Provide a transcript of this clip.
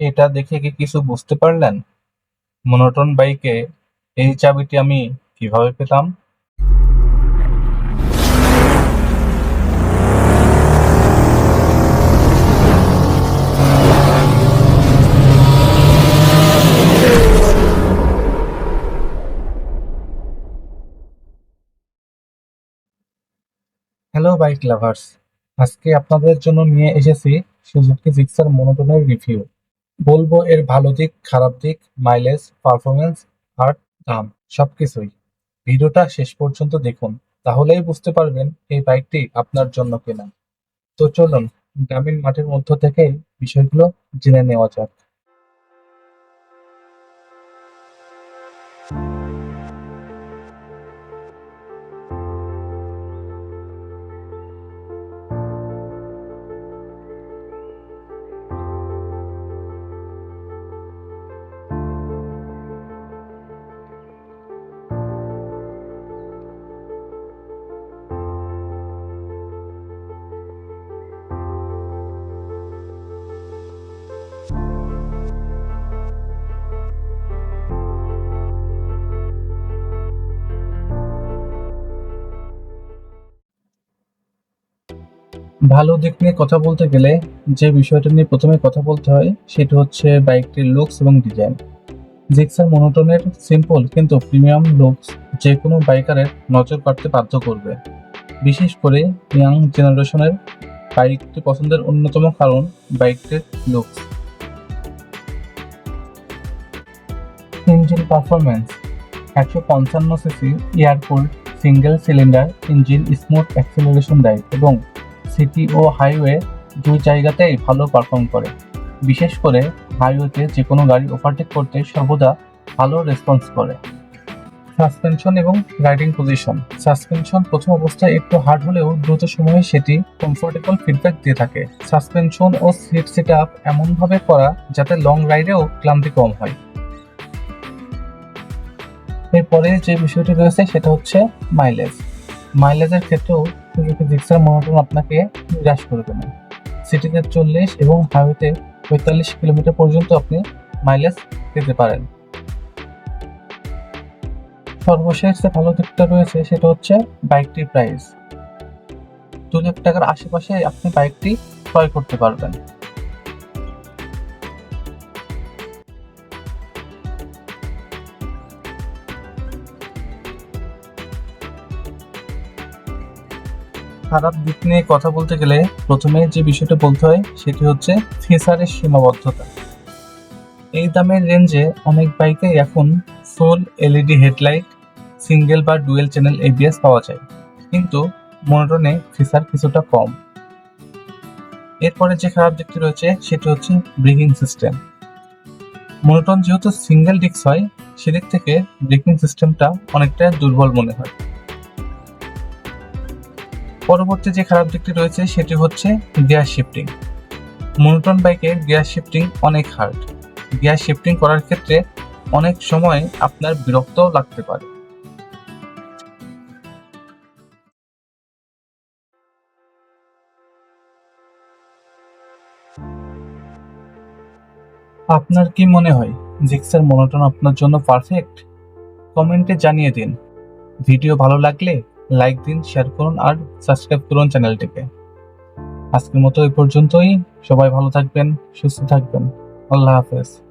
এটা দেখে কি কিছু বুঝতে পারলেন? মোনোটোন বাইকে এই চাবিটি আমি কীভাবে পেলাম হ্যালো বাইক লাভার্স আজকে আপনাদের জন্য নিয়ে এসেছি সুজুকি মোনোটোনের রিভিউ বলব এর ভালো দিক, খারাপ দিক মাইলেজ পারফরমেন্স আর দাম, সবকিছুই। ভিডিওটা শেষ পর্যন্ত দেখুন, তাহলেই বুঝতে পারবেন এই বাইকটি আপনার জন্য কেনা। তো চলুন, গ্রামীণ মাঠের মধ্য থেকে বিষয়গুলো জেনে নেওয়া যাক। ভালো দিক নিয়ে কথা বলতে গেলে যে বিষয়টা নিয়ে প্রথমে কথা বলতে হয়, সেটা হচ্ছে বাইকটির লুকস এবং ডিজাইন জিক্সার মনোটনের সিম্পল কিন্তু প্রিমিয়াম লুকস যে কোনো বাইকারের নজর কাটতে বাধ্য করবে। বিশেষ করে ইয়াং জেনারেশনের বাইকটি পছন্দের অন্যতম কারণ বাইকটির লুকস ইঞ্জিন পারফরম্যান্স একশো পঞ্চান্ন CC air cool single cylinder engine smooth acceleration দেয় এবং সিটি ও হাইওয়ে দুই জায়গাতেই ভালো পারফর্ম করে। বিশেষ করে হাইওয়েতে যে কোনো গাড়ি ওভারটেক করতে সর্বদা ভালো রেসপন্স করে। সাসপেনশন এবং রাইডিং পজিশন সাসপেনশন প্রথম অবস্থায় একটু হার্ড হলেও দ্রুত সময়ে সেটি কমফোর্টেবল ফিডব্যাক দিয়ে থাকে। সাসপেনশন ও সিট সেট আপ এমনভাবে করা যাতে লং রাইডেও ক্লান্তি কম হয়। এরপরে যে বিষয়টি রয়েছে সেটা হচ্ছে মাইলেজ মাইলেজের ক্ষেত্রেও সুজুকি জিক্সার মনোটন আপনাকে নিরাশ করে দেবে। সিটিতে চল্লিশ এবং হাইওয়েতে পঁয়তাল্লিশ কিলোমিটার পর্যন্ত আপনি মাইলেজ পেতে পারেন। সর্বশেষ ভালো দিকটা রয়েছে, সেটা হচ্ছে বাইকটির প্রাইস দু লাখ টাকার আশেপাশে আপনি বাইকটি ক্রয় করতে পারবেন। খারাপ দিক নিয়ে কথা বলতে গেলে প্রথমে যে বিষয়টা বলতে হয়, সেটি হচ্ছে ফিচারের সীমাবদ্ধতা। এই দামের রেঞ্জে অনেক বাইকে এখন ফুল এলইডি হেডলাইট, সিঙ্গেল বা ডুয়েল চ্যানেল এবিএস পাওয়া যায়। কিন্তু মনোটনে ফিচার কিছুটা কম। এরপরে যে খারাপ দিকটি রয়েছে, সেটি হচ্ছে ব্রেকিং সিস্টেম। মনোটন যেহেতু সিঙ্গেল ডিস্ক হয়, সেদিক থেকে ব্রেকিং সিস্টেমটা অনেকটা দুর্বল মনে হয়। পরবর্তী যে খারাপ দিকটি রয়েছে সেটি হচ্ছে গিয়ার শিফটিং মনোটন বাইকের গিয়ার শিফটিং অনেক হার্ড গিয়ার শিফটিং করার ক্ষেত্রে অনেক সময় আপনার বিরক্ত লাগতে পারে। আপনার কি মনে হয় জিক্সার মনোটন আপনার জন্য পারফেক্ট কমেন্টে জানিয়ে দিন। ভিডিও ভালো লাগলে লাইক দিন শেয়ার করুন আর সাবস্ক্রাইব করুন চ্যানেলটিকে। আজকের মতো এই পর্যন্তই। সবাই ভালো থাকবেন, সুস্থ থাকবেন। আল্লাহ হাফেজ।